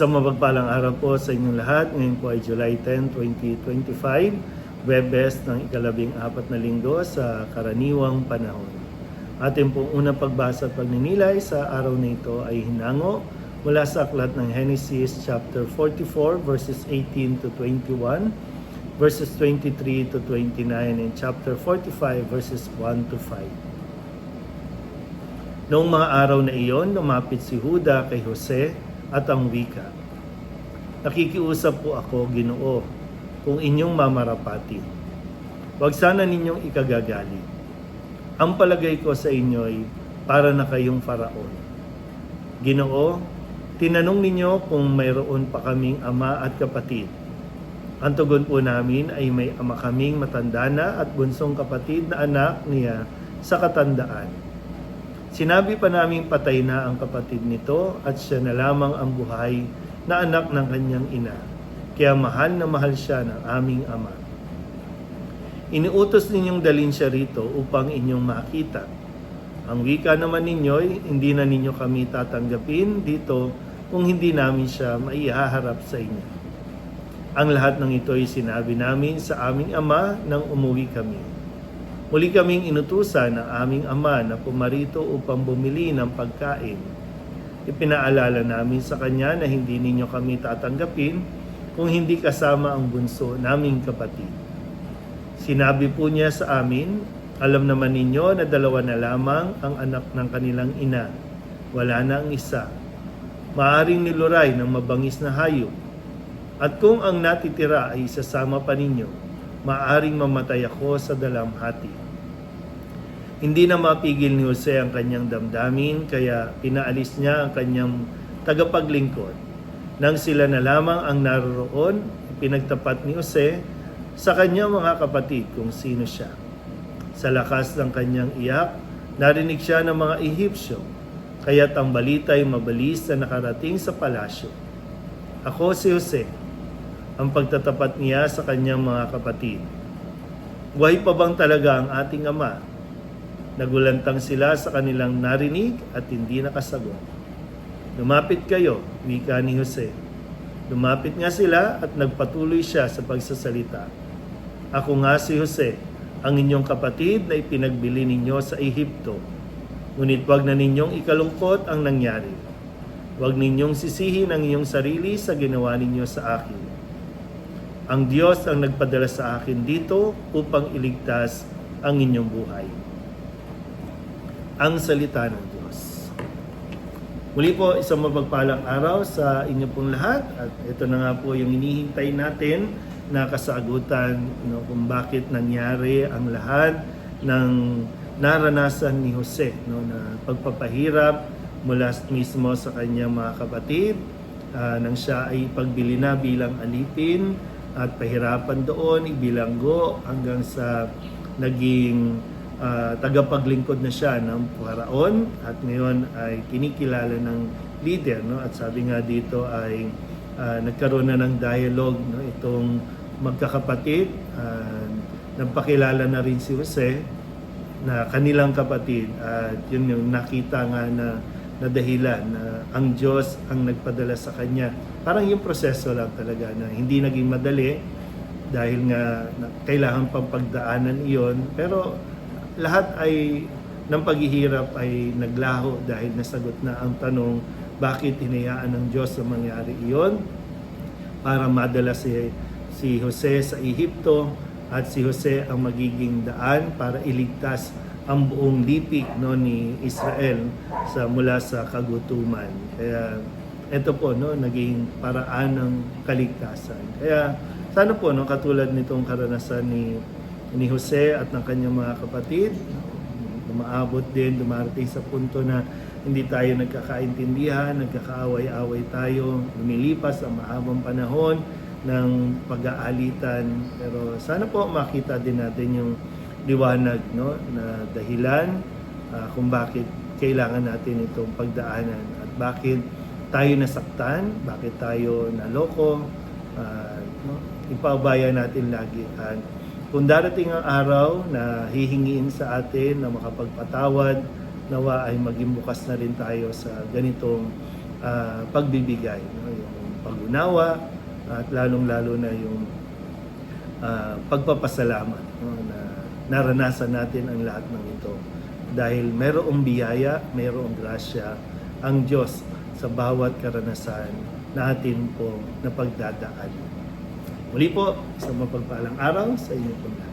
Isang mapagpalang araw po sa inyong lahat. Ngayon po ay July 10, 2025, Webes ng ikalabing apat na linggo sa karaniwang panahon. Ating pong unang pagbasa at pagninilay sa araw na ito ay hinango mula sa aklat ng Genesis chapter 44 verses 18 to 21, verses 23 to 29, and chapter 45 verses 1 to 5. Noong mga araw na iyon, lumapit si Huda kay Jose at ang wika. Nakikiusap po ako, Ginoo, kung inyong mamarapati. Huwag sana ninyong ikagagali. Ang palagay ko sa inyo ay para na kayong faraon. Ginoo, tinanong ninyo kung mayroon pa kaming ama at kapatid. Ang tugon po namin ay may ama kaming matanda na at bunsong kapatid na anak niya sa katandaan. Sinabi pa naming patay na ang kapatid nito at siya na lamang ang buhay na anak ng kanyang ina. Kaya mahal na mahal siya ng aming ama. Iniutos ninyong dalin siya rito upang inyong makita. Ang wika naman ninyo, hindi na ninyo kami tatanggapin dito kung hindi namin siya maihaharap sa inyo. Ang lahat ng ito ay sinabi namin sa aming ama nang umuwi kami. Muli kaming inutusan ng aming ama na pumarito upang bumili ng pagkain. Ipinaalala namin sa kanya na hindi ninyo kami tatanggapin kung hindi kasama ang bunso naming kapatid. Sinabi po niya sa amin, alam naman ninyo na dalawa na lamang ang anak ng kanilang ina. Wala na ang isa. Maaring niluray ng mabangis na hayop. At kung ang natitira ay isasama pa ninyo, maaring mamatay ako sa dalamhati. Hindi na mapigil ni Jose ang kanyang damdamin, kaya pinaalis niya ang kanyang tagapaglingkod. Nang sila na lamang ang naroroon, pinagtapat ni Jose sa kanyang mga kapatid kung sino siya. Sa lakas ng kanyang iyak, narinig siya ng mga Ehipsyo, kaya't ang balita ay mabalis na nakarating sa palasyo. Ako si Jose, ang pagtatapat niya sa kanyang mga kapatid. Buhay pa bang talaga ang ating ama? Nagulantang sila sa kanilang narinig at hindi nakasagot. Lumapit kayo, wika ni Jose. Lumapit nga sila at nagpatuloy siya sa pagsasalita. Ako nga si Jose, ang inyong kapatid na ipinagbili ninyo sa Ehipto. Ngunit wag na ninyong ikalungkot ang nangyari. Huwag ninyong sisihin ang inyong sarili sa ginawa ninyo sa akin. Ang Diyos ang nagpadala sa akin dito upang iligtas ang inyong buhay. Ang salita ng Diyos. Muli po, isang mapagpalang araw sa inyo pong lahat at ito na nga po yung inihintay natin na kasagutan no, kung bakit nangyari ang lahat ng naranasan ni Jose no, na pagpapahirap mula mismo sa kanyang mga kapatid ah, nang siya ay pagbili na bilang alipin at pahirapan doon, ibilanggo hanggang sa naging ah, tagapaglingkod na siya ng Paraon at ngayon ay kinikilala ng leader no? At sabi nga dito ay ah, nagkaroon na ng dialogue no? Itong magkakapatid. Ah, nagpakilala na rin si Jose na kanilang kapatid. At yun yung nakita nga na na dahilan na ang Diyos ang nagpadala sa kanya. Parang yung proseso lang talaga na hindi naging madali dahil nga kailangan pang pagdaanan iyon pero lahat ay ng paghihirap ay naglaho dahil nasagot na ang tanong bakit hinayaan ng Diyos na mangyari iyon para madala si si Jose sa Ehipto at si Jose ang magiging daan para iligtas ang buong lipik no ni Israel sa mula sa kagutuman. Kaya ito po no naging paraan ng kaligtasan. Kaya sana po no katulad nitong karanasan ni ni Jose at ng kanyang mga kapatid, umaabot din, dumarating sa punto na hindi tayo nagkakaintindihan, nagkakaaway-away tayo, lumilipas ang mahabang panahon ng pag-aalitan. Pero sana po makita din natin yung liwanag no na dahilan ah, kung bakit kailangan natin itong pagdaanan at bakit tayo nasaktan, bakit tayo naloko, ah, no? ipaubaya natin lagi. At kung darating ang araw na hihingiin sa atin na makapagpatawad, nawa ay maging bukas na rin tayo sa ganitong ah, pagbibigay. No? Yung pag-unawa at lalong-lalo na yung ah, pagpapasalamat no, na naranasan natin ang lahat ng ito. Dahil mayroong biyaya, mayroong grasya ang Diyos sa bawat karanasan natin po na pagdadaan. Muli po, sa mapagpalang araw sa inyo po lahat.